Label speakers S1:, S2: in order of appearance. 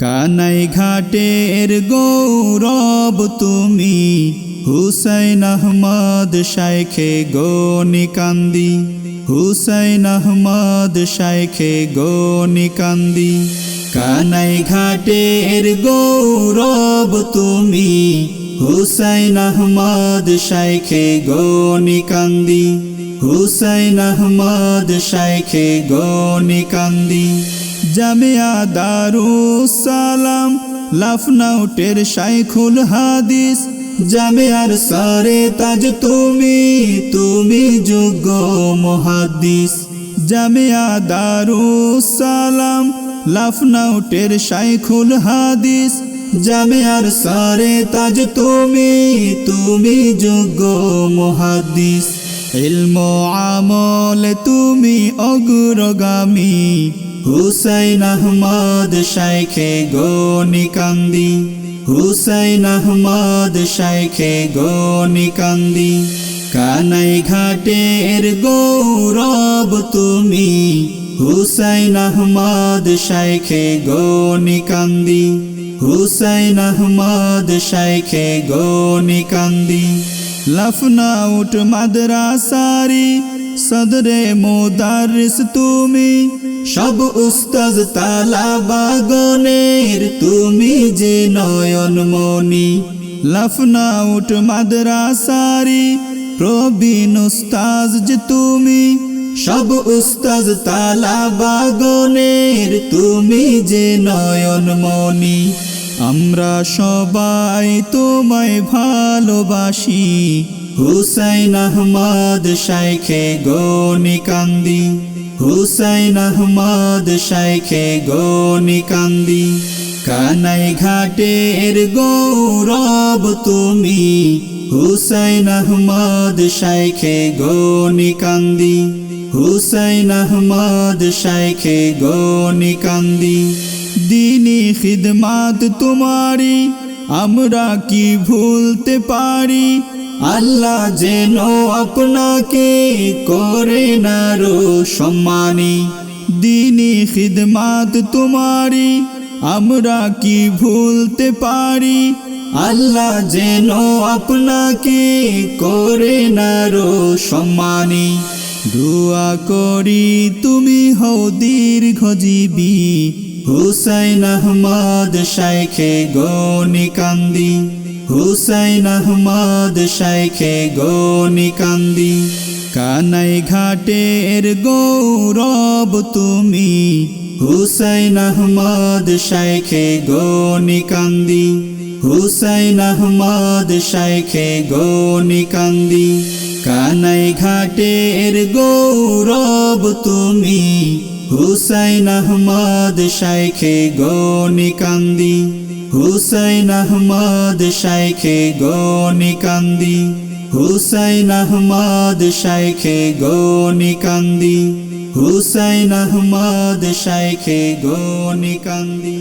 S1: কানাই ঘাটের গৌরব তুমি। হুসাইন আহমদ শাইখে গনিকান্দি। হুসাইন আহমদ শাইখে গনিকান্দি। কানাই ঘাটের গৌরব তুমি। হুসাইন আহমদ শাইখে গনিকান্দি। হুসাইন আহমদ শাইখে গনিকান্দি। জামিয়া দারুস সালাম লাফনাউটের শাইখুল হাদিস, জামিয়ার সারে তাজ তুমি তুমি যোগ্য মহাদিস জামিয়া দারুস সালাম লাফনাউটের শাইখুল হাদিস, জামিয়ার সারে তাজ তুমি তুমি যোগ্য মহাদিস ইলম আমল তুমি অগ্রগামী হুসাইন আহমদ শাইখে গনিকান্দি হুসাইন আহমদ শাইখে গনিকান্দি কানাই ঘাটের গৌরব তুমি। হুসাইন আহমদ শাইখে গনিকান্দি হুসাইন আহমদ শাইখে গনিকান্দি লফনাউট মাদ্রাসারি। সদরে মোদারিস তুমি, সব উস্তাজ তালা বাগনের তুমি যে নয়ন মনি লফনাউট মাদ্রাসারি, প্রবীণ উস্তাজ যে তুমি, সব উস্তাজ তালা বাগনের তুমি যে নয়ন মনি আমরা সবাই তোমায় ভালোবাসি হুসাইন আহমদ শাইখে গনিকান্দি হুসাইন আহমদ শাইখে গনিকান্দি কানাই ঘাটের গৌরব তুমি। হুসাইন আহমদ শাইখে গনিকান্দি হুসাইন আহমদ শাইখে গনিকান্দি দিনী খিদমাত তোমারি, আমরা কি ভুলতে পারি? আল্লাহ যেন আপনাকে করে নারো সম্মানী, দিনী খিদমাত তোমারি আমরা কি ভুলতে পারি? আল্লাহ যেন আপনাকে করে নারো সম্মানী, দোয়া করি তুমি হও দীর্ঘজীবী, হুসাইন আহমদ শাইখে গনিকান্দি হুসাইন আহমদ শাইখে গনিকান্দি কানাই ঘাটের গৌরব তুমি। হুসাইন আহমদ শাইখে গনিকান্দি হুসাইন আহমদ শাইখে গনিকান্দি কানাই ঘাটের গৌরব তুমি। হুসাইন আহমদ শাইখে গনিকান্দি হুসাইন আহমদ শাইখে গনিকান্দি হুসাইন আহমদ শাইখে গনিকান্দি হুসাইন আহমদ শাইখে গনিকান্দি